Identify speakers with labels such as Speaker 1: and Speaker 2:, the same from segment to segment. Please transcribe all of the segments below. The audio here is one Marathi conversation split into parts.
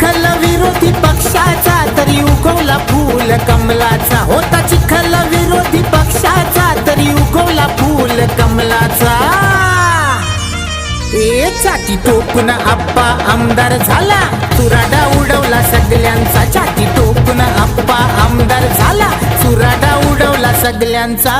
Speaker 1: चिखल विरोधी पक्षाचा तरी उगवला फूल कमलाचा. होता चिखल विरोधी पक्षाचा तरी उगवला फूल कमलाचा. ए चाटी टोकून आप्पा आमदार झाला. चुराडा उडवला सगळ्यांचा छाती टोकून आप्पा आमदार झाला. सुराडा उडवला सगळ्यांचा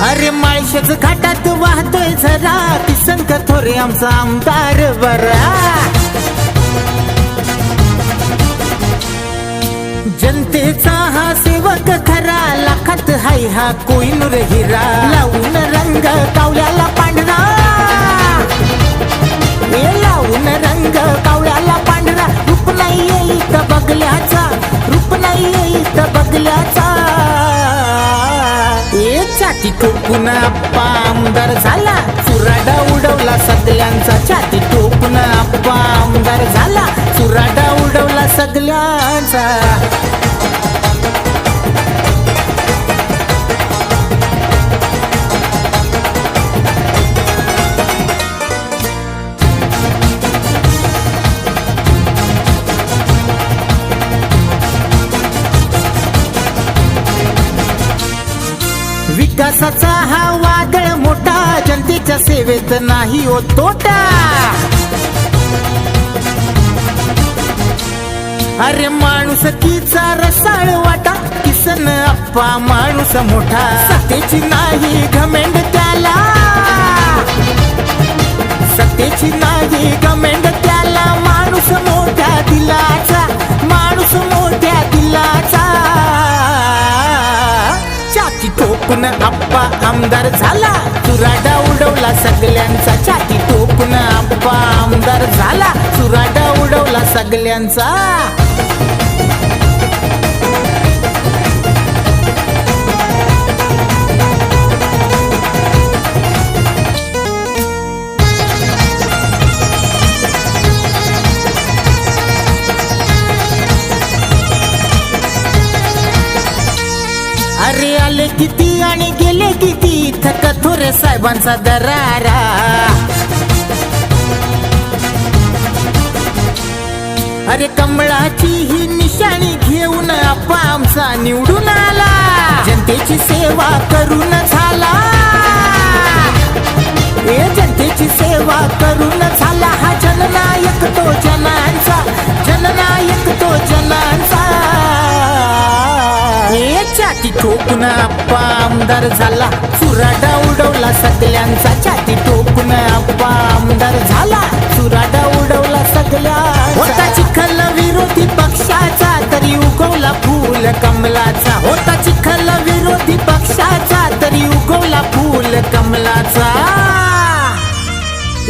Speaker 1: अरे माळशेच घाटात वाहतोय झरा किसन थोरे आमचा आमदार बरा. जनतेचा हा सेवक खरा. लाखात हाय हा कोईनूर हिरा. लावून छाती ठोकून आप्पा आमदार झाला. चुराडा उडवला सगळ्यांचा छाती ठोकून आप्पा आमदार झाला. चुराडा उडवला सगळ्यांचा. जनतेच्या सेवेत नाही ओ तोटा. अरे माणूस किचा रसाळ वाटा किसन अप्पा माणूस मोठा. सतेची नाही घमेंड त्याला. सतेची नाही घमेंड त्याला. माणूस मोठ्या दिलाचा माणूस मोठ्या दिलाचा. चाची ठोकून अप्पा आमदार झाला तुरा उडवला सगळ्यांचा छाती टोपून आप्पा आमदार झाला. चुराडा उडवला सगळ्यांचा. अरे आले किती आणि गेले किती? थक थोरे साहेबांचा दरारा. अरे कमळाची ही निशाणी घेऊन आप्पा आमचा निवडून आला. जनतेची सेवा करून छाती आप्पा आमदार झाला. चुराडा उडवला सगळ्यांचा छाती ठोकून आप्पा आमदार झाला. चुराडा उडवला सगळ्या होता चिखल विरोधी पक्षाचा तरी उगवला फूल कमलाचा. होता चिखल विरोधी पक्षाचा तरी उगवला फूल कमलाचा.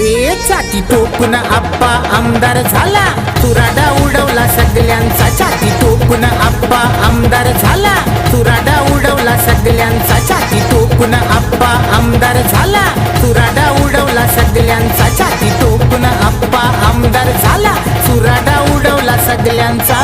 Speaker 1: ए छाती टोकून आप्पा आमदार झाला. चुराडा उडवला सगळ्यांचा छाती टोकून आप्पा आमदार झाला. टोकून आप्पा आमदार झाला. सुराडा उडवला सगळ्यांचा छाती. टोकून आप्पा आमदार झाला. सुराडा उडवला सगळ्यांचा